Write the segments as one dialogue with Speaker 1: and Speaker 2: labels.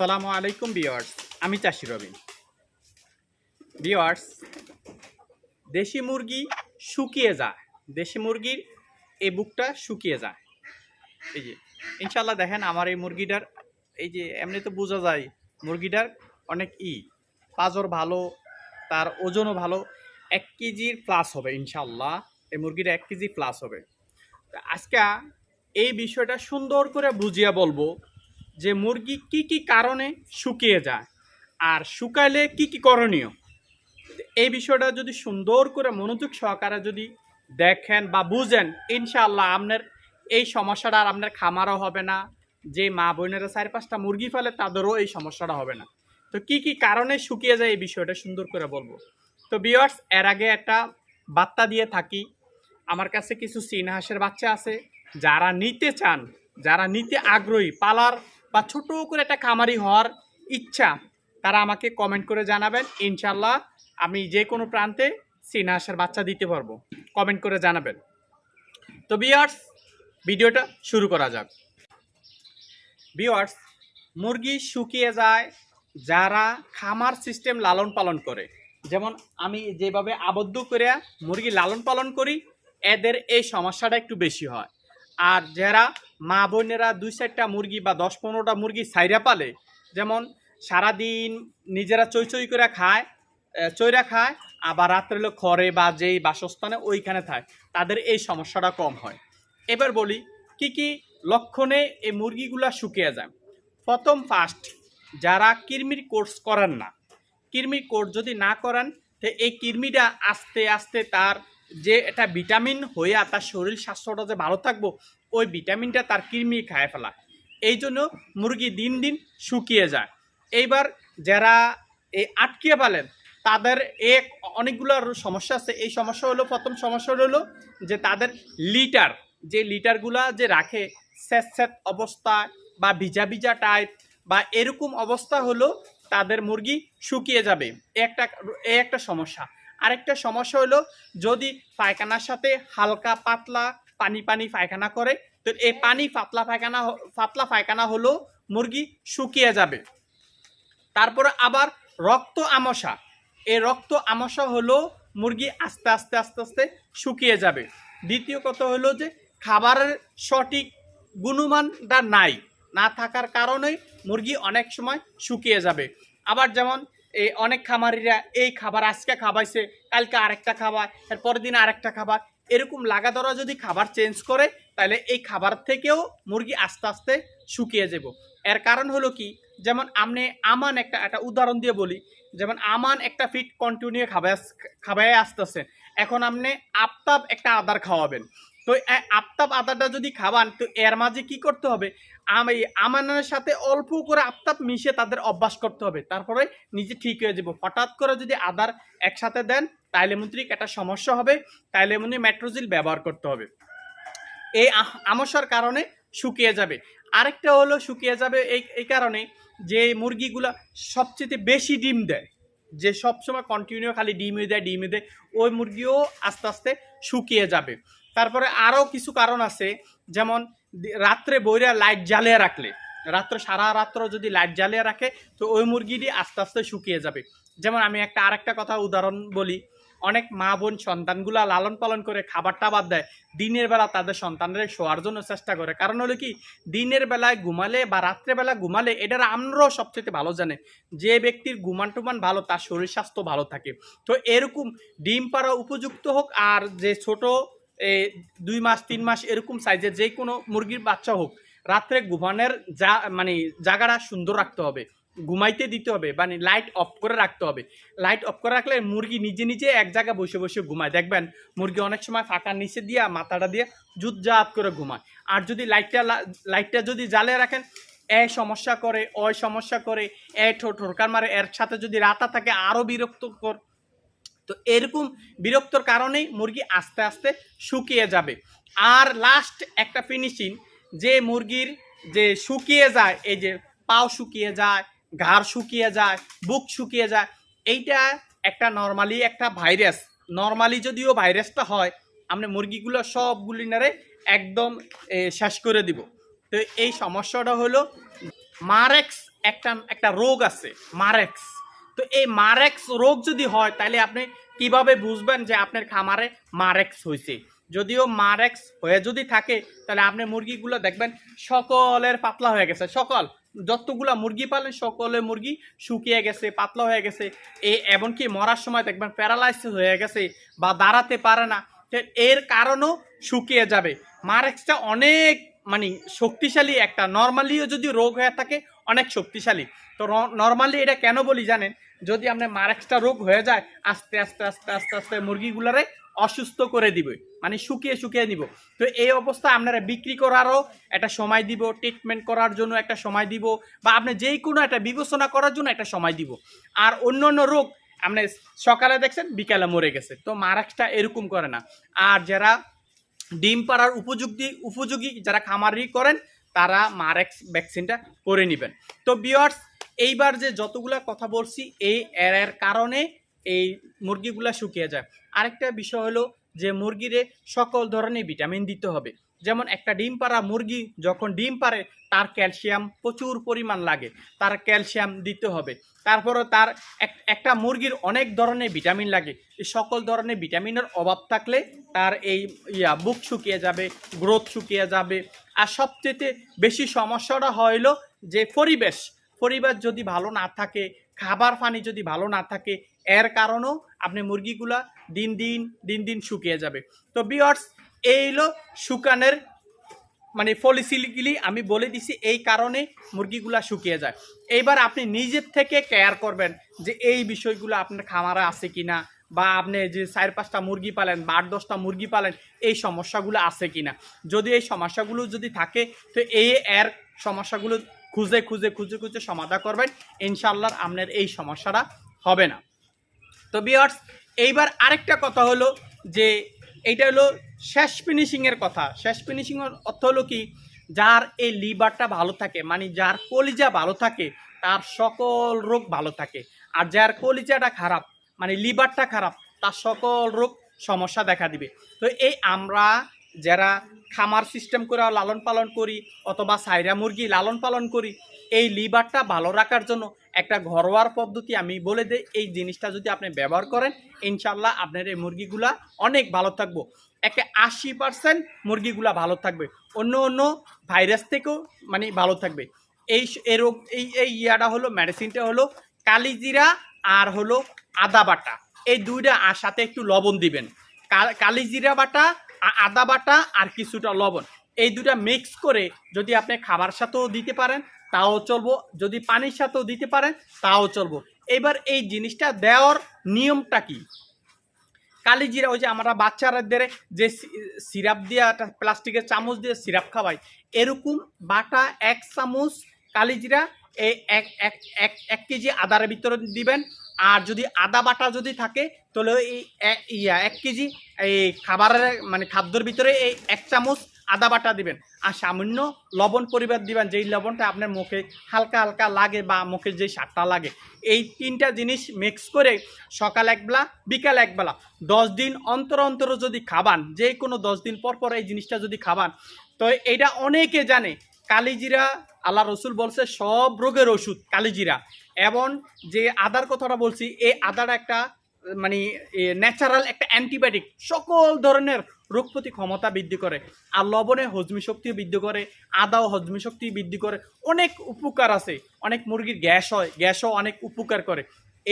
Speaker 1: আসসালামু আলাইকুম বিয়ার্স আমি চাষি রবিন। বিয়ার্স দেশি মুরগি শুকিয়ে যায়। দেশি মুরগির এই বুকটা শুকিয়ে যায়। এই যে ইনশাল্লাহ দেখেন আমার এই মুরগিটার, এই যে, এমনি তো বোঝা যায়, মুরগিটার অনেক ই, পাজর ভালো, তার ওজনও ভালো, এক কেজির প্লাস হবে ইনশাল্লাহ এই মুরগিটা এক কেজি প্লাস হবে। আজকে এই বিষয়টা সুন্দর করে বুঝিয়ে বলব। যে মুরগি কি কি কারণে শুকিয়ে যায় আর শুকাইলে কি কি করণীয়? এই বিষয়টা যদি সুন্দর করে মনোযোগ সহকারে যদি দেখেন বা বুঝেন, ইনশাআল্লাহ আপনার এই সমস্যাটা আর আপনার খামারও হবে না। যে মা বোনেরা চার পাঁচটা মুরগি ফেলে, তাদেরও এই সমস্যাটা হবে না। তো কি কি কারণে শুকিয়ে যায় এই বিষয়টা সুন্দর করে বলব। তো বিয়ার্স এর আগে একটা বার্তা দিয়ে থাকি। আমার কাছে কিছু চীন বাচ্চা আছে। যারা নিতে চান, যারা নিতে আগ্রহী, পালার বা ছোট করে একটা খামারি হওয়ার ইচ্ছা, তারা আমাকে কমেন্ট করে জানাবেন। ইনশাল্লাহ আমি যে কোনো প্রান্তে চীন হাঁসের বাচ্চা দিতে পারব। কমেন্ট করে জানাবেন। তো বিয়ার্স ভিডিওটা শুরু করা যাক। বিয়ার্স মুরগি শুকিয়ে যায় যারা খামার সিস্টেম লালন পালন করে। যেমন আমি যেভাবে আবদ্ধ করে মুরগি লালন পালন করি, এদের এই সমস্যাটা একটু বেশি হয়। আর যারা মা বোনেরা দুই চারটা মুরগি বা দশ পনেরোটা মুরগি সাইরা পালে। যেমন সারাদিন নিজেরা চই চই করে খায় চৈরা খায়, আবার রাত্রে হলো খড়ে বা যেই বাসস্থানে ওইখানে থাকে তাদের এই সমস্যাটা কম হয়। এবার বলি, কি কি লক্ষণে এই মুরগিগুলা শুকিয়ে যায়? প্রথম ফার্স্ট যারা কৃমির কোর্স করেন না। কৃমির কোর্স যদি না করেন, তো এই কৃমিটা আস্তে আস্তে তার যে এটা ভিটামিন হয়ে তার শরীর স্বাস্থ্যটা যে ভালো থাকব, ওই ভিটামিনটা তার কৃমি খায় ফেলা। এই জন্য মুরগি দিন দিন শুকিয়ে যায়। এইবার যারা এই আটকিয়ে পালেন তাদের এক অনেকগুলো সমস্যা আছে। এই সমস্যা হলো, প্রথম সমস্যা হলো যে তাদের লিটার, যে লিটারগুলা যে রাখে, স্যাঁত স্যাঁত অবস্থা বা ভিজা ভিজা টাইপ বা এরকম অবস্থা হলো তাদের মুরগি শুকিয়ে যাবে। একটা একটা সমস্যা। আরেকটা সমস্যা হলো, যদি পায়খানার সাথে হালকা পাতলা পানি পানি পায়খানা করে, তো এই পানি পাতলা পায়খানা পাতলা পায়খানা হলো মুরগি শুকিয়ে যাবে। তারপরে আবার রক্ত আমশা। এই রক্ত আমশা হলো মুরগি আস্তে আস্তে আস্তে আস্তে শুকিয়ে যাবে। দ্বিতীয় কথা হলো যে, খাবারের সঠিক গুণমানটা নাই, না থাকার কারণে মুরগি অনেক সময় শুকিয়ে যাবে। আবার যেমন এই অনেক খামারিরা এই খাবার আজকে খাবাইছে কালকে আরেকটা খাবার এর পরের দিন আরেকটা খাবার এরকম লাগাদরা যদি খাবার চেঞ্জ করে, তাহলে এই খাবার থেকেও মুরগি আস্তে আস্তে শুকিয়ে যাব। এর কারণ হলো কি? যেমন আপনি আমান একটা একটা উদাহরণ দিয়ে বলি। যেমন আমান একটা ফিট কন্টিনিউ খাবাই খাবাই আসতেছে। এখন আপনি আফতাব একটা আদার খাওয়াবেন। তো আফতাব আদারটা যদি খাওয়ান তো এর মাঝে কি করতে হবে? আমি আমানের সাথে অল্প করে আফতাব মিশে তাদের অভ্যাস করতে হবে। তারপরে নিজে ঠিক হয়ে যাব। হঠাৎ করে যদি আদার একসাথে দেন, তাইলে মন্ত্রিক একটা সমস্যা হবে। তাইলে মনে মেট্রোজিল ব্যবহার করতে হবে। এই আমসার কারণে শুকিয়ে যাবে। আরেকটা হলো শুকিয়ে যাবে এই এই কারণে যে মুরগিগুলা সবচেয়ে বেশি ডিম দেয়, যে সবসময় কন্টিনিউ খালি ডিমই দেয় ডিমই দেয়, ওই মুরগিও আস্তে আস্তে শুকিয়ে যাবে। তারপরে আরও কিছু কারণ আছে, যেমন রাত্রে বইরা লাইট জ্বালিয়ে রাখলে। রাত্রে, সারা রাত্র যদি লাইট জ্বালিয়ে রাখে, তো ওই মুরগিটি আস্তে আস্তে শুকিয়ে যাবে। যেমন আমি একটা, আরেকটা কথা উদাহরণ বলি। অনেক মা, বোন সন্তানগুলা লালন পালন করে খাবার টাবার দেয়, দিনের বেলা তাদের সন্তানদের শোয়ার জন্য চেষ্টা করে। কারণ হলো কি, দিনের বেলায় ঘুমালে বা রাত্রেবেলা ঘুমালে এটার আমরাও সবচেয়ে ভালো জানে। যে ব্যক্তির ঘুমান টুমান ভালো, তার শরীর স্বাস্থ্য ভালো থাকে। তো এরকম ডিম পাড়া উপযুক্ত হোক, আর যে ছোট দুই মাস, তিন মাস এরকম সাইজের যে কোনো মুরগির বাচ্চা হোক, রাত্রে ঘুমানোর যা মানে জায়গাটা সুন্দর রাখতে হবে, ঘুমাইতে দিতে হবে মানে লাইট অফ করে রাখতে হবে। লাইট অফ করে রাখলে মুরগি নিজে নিজে এক জায়গায় বসে বসে ঘুমায়। দেখবেন, মুরগি অনেক সময় ফাঁকার নিচে দিয়া, মাথাটা দিয়ে জুত জুতজাত করে ঘুমায়। আর যদি লাইটটা লাইটটা যদি জ্বালিয়ে রাখেন, এ সমস্যা করে, ওই সমস্যা করে, এ ঠো- ঠোরকার মারে, এর সাথে যদি রাতা থাকে আরও বিরক্তকর তো এরকম বিরক্তর কারণেই মুরগি আস্তে আস্তে শুকিয়ে যাবে। আর লাস্ট একটা ফিনিশিং যে মুরগির যে শুকিয়ে যায়, এই যে পাও শুকিয়ে যায়, ঘাড় শুকিয়ে যায়, বুক শুকিয়ে যায়, এইটা একটা নর্মালি একটা ভাইরাস নর্মালি যদিও ভাইরাসটা হয়, আমরা মুরগিগুলো সবগুলি নারে একদম শেষ করে দিব। তো এই সমস্যাটা হলো, মারেক্স একটা একটা রোগ আছে, মারেক্স। তো এই মারেক্স রোগ যদি হয়, তাহলে আপনি কীভাবে বুঝবেন যে আপনার খামারে মারেক্স হয়েছে? যদিও মারেক্স হয়ে যদি থাকে, তাহলে আপনি মুরগিগুলো দেখবেন সকলের পাতলা হয়ে গেছে। সকল, যতগুলা মুরগি পালেন, সকলের মুরগি শুকিয়ে গেছে, পাতলা হয়ে গেছে। এ, এমনকি মরার সময় দেখবেন প্যারালাইসিস হয়ে গেছে বা দাঁড়াতে পারে না। এর কারণও শুকিয়ে যাবে। মারেক্সটা অনেক মানে শক্তিশালী একটা, নর্মালিও যদি রোগ হয়ে থাকে অনেক শক্তিশালী। তো নর্মালি এটা কেন বলি জানেন? যদি আপনার মারেক্সটা রোগ হয়ে যায়, আস্তে আস্তে আস্তে আস্তে আস্তে মুরগিগুলারে অসুস্থ করে দিবে মানে শুকিয়ে শুকিয়ে নিব। তো এই অবস্থা আপনারা বিক্রি করারও একটা সময় দিব ট্রিটমেন্ট করার জন্য একটা সময় দিব, বা আপনি যেই কোনো একটা বিবেচনা করার জন্য একটা সময় দিব। আর অন্য অন্য রোগ, আপনি সকালে দেখছেন, বিকালে মরে গেছে। তো মারাক্সটা এরকম করে না। আর যারা ডিম পাড়ার উপযোগী উপযোগী যারা খামারি করেন তারা মারেক্স ভ্যাকসিনটা করে নেবেন। তো বিয়ার্স এইবার যে যতগুলা কথা বলছি, এই এর কারণে এই মুরগিগুলা শুকিয়ে যায়। আরেকটা বিষয় হলো যে মুরগিরে সকল ধরনের ভিটামিন দিতে হবে। যেমন একটা ডিম পাড়া মুরগি যখন ডিম পারে তার ক্যালসিয়াম প্রচুর পরিমাণ লাগে, তার ক্যালসিয়াম দিতে হবে। তারপরে তার এক- একটা মুরগির অনেক ধরনের ভিটামিন লাগে। এই সকল ধরনের ভিটামিনের অভাব থাকলে তার এই ইয়া, বুক শুকিয়ে যাবে, গ্রোথ শুকিয়ে যাবে আর সবচেয়ে বেশি সমস্যাটা হইল যে পরিবেশ। পরিবেশ যদি ভালো না থাকে, খাবার পানি যদি ভালো না থাকে, এর কারণেও আপনি মুরগিগুলা দিন দিন দিন দিন শুকিয়ে যাবে। তো বিয়ার্স এই হলো শুকানের মানে পলিসিগুলি আমি বলে দিছি, এই কারণে মুরগিগুলা শুকিয়ে যায়। এইবার আপনি নিজের থেকে কেয়ার করবেন যে এই বিষয়গুলো আপনার খামারে আছে কিনা বা আপনি যে চার পাঁচটা মুরগি পালেন বা আট দশটা মুরগি পালেন, এই সমস্যাগুলো আছে কিনা? যদি এই সমস্যাগুলো যদি থাকে, তো এই এর সমস্যাগুলো খুঁজে খুঁজে খুঁজে খুঁজে সমাধান করবেন। ইনশাল্লাহ আপনার এই সমস্যাটা হবে না। তো বিয়ার্স এইবার আরেকটা কথা হলো যে, এইটা হলো শেষ ফিনিশিংয়ের কথা। শেষ ফিনিশিংয়ের অর্থ হলো কি? যার এই লিভারটা ভালো থাকে মানে যার কলিজা ভালো থাকে, তার সকল রোগ ভালো থাকে। আর যার কলিজাটা খারাপ মানে লিভারটা খারাপ, তার সকল রোগ সমস্যা দেখা দিবে। তো এই আমরা যারা খামার সিস্টেম করে লালন পালন করি অথবা সাইরা মুরগি লালন পালন করি, এই লিভারটা ভালো রাখার জন্য একটা ঘরোয়ার পদ্ধতি আমি বলে দিই। এই জিনিসটা যদি আপনি ব্যবহার করেন ইনশাল্লাহ আপনার এই মুরগিগুলা অনেক ভালো থাকব। একটা আশি পার্সেন্ট মুরগিগুলা ভালো থাকবে। অন্য অন্য ভাইরাস থেকেও মানে ভালো থাকবে। এই এই রোগ এই এই ইয়াটা হলো মেডিসিনটা হলো কালিজিরা আর হলো আদা বাটা। এই দুইটা আর সাথে একটু লবণ দিবেন। কা- কালিজিরা বাটা আদা বাটা আর কিছুটা লবণ। এই দুটা মিক্স করে যদি আপনি খাবার সাথেও দিতে পারেন, তাও চলবো। যদি পানির সাথেও দিতে পারেন, তাও চলবো। এবার এই জিনিসটা দেওয়ার নিয়মটা কি? কালিজিরা ওই যে আমরা বাচ্চাদের যে সিরাপ দিয়ে প্লাস্টিকের চামচ দিয়ে সিরাপ খাওয়াই, এরকম বাটা এক চামচ কালিজিরা এই এক এক এক এক কেজি আদার ভিতরে দিবেন। আর যদি আদা বাটা যদি থাকে, তাহলে এই ইয়া, এক কেজি এই খাবারের মানে খাদ্যর ভিতরে এই এক চামচ আদা বাটা দিবেন। আর সামান্য লবণ পরিবার দিবেন, যেই লবণটা আপনার মুখে হালকা হালকা লাগে বা মুখে যে স্বাদটা লাগে। এই তিনটা জিনিস মিক্স করে সকাল একবেলা, বিকাল একবেলা, দশ দিন অন্তর অন্তর যদি খাবান যে কোনো দশ দিন পর পর এই জিনিসটা যদি খাবান, তো এটা অনেকে জানে কালিজিরা, আল্লাহ রসুল বলছে, সব রোগের ওষুধ, কালিজিরা। এবং যে আদার কথাটা বলছি, এই আদার একটা মানে ন্যাচারাল একটা অ্যান্টিবায়োটিক সকল ধরনের রোগ প্রতি ক্ষমতা বৃদ্ধি করে। আর লবণে হজমি শক্তিও বৃদ্ধি করে, আদাও হজমি শক্তি বৃদ্ধি করে। অনেক উপকার আছে। অনেক মুরগির গ্যাস হয়, গ্যাসও অনেক উপকার করে।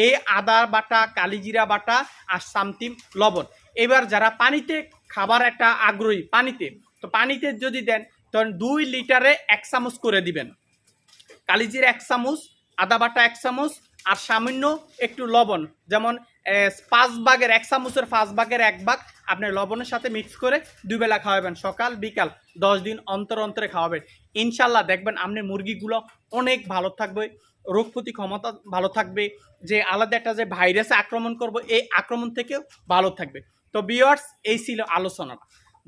Speaker 1: এই আদা বাটা, কালিজিরা বাটা আর সামতিম লবণ। এবার যারা পানিতে, খাবার একটা আগ্রহী, পানিতে। তো পানিতে যদি দেন তখন দুই লিটারে এক চামচ করে দিবেন। কালিজির এক চামচ, আদা বাটা এক চামচ আর সামান্য একটু লবণ। যেমন পাঁচ ভাগের এক চামচের পাঁচ ভাগের এক ভাগ আপনি লবণের সাথে মিক্স করে দুবেলা খাওয়াবেন। সকাল, বিকাল, দশ দিন অন্তর অন্তরে খাওয়াবেন। ইনশাল্লাহ দেখবেন আপনি মুরগিগুলো অনেক ভালো থাকবে, রোগ প্রতি ক্ষমতা ভালো থাকবে, যে আলাদা একটা যে ভাইরাসে আক্রমণ করব, এই আক্রমণ থেকেও ভালো থাকবে। তো বিয়ার্স এই ছিল আলোচনাটা।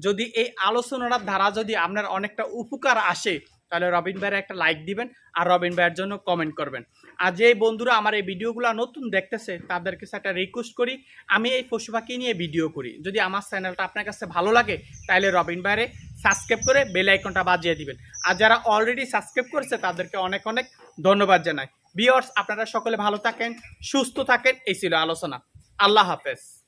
Speaker 1: যদি এই আলোচনাটার ধারা যদি আপনার অনেকটা উপকার আসে, তাহলে রবিন ভাইয়ের একটা লাইক দিবেন আর রবিন ভাইয়ের জন্য কমেন্ট করবেন। আর যে বন্ধুরা আমার এই ভিডিওগুলো নতুন দেখতেছে তাদের কাছে একটা রিকোয়েস্ট করি, আমি এই পশু পাখি নিয়ে ভিডিও করি। যদি আমার চ্যানেলটা আপনার কাছে ভালো লাগে, তাহলে রবিন ভাইয়ের সাবস্ক্রাইব করে বেল আইকনটা বাজিয়ে দিবেন। আর যারা অলরেডি সাবস্ক্রাইব করেছে, তাদেরকে অনেক অনেক ধন্যবাদ জানাই। বিয়ার্স আপনারা সকলে ভালো থাকেন, সুস্থ থাকেন, এই ছিল আলোচনা। আল্লাহ হাফেজ।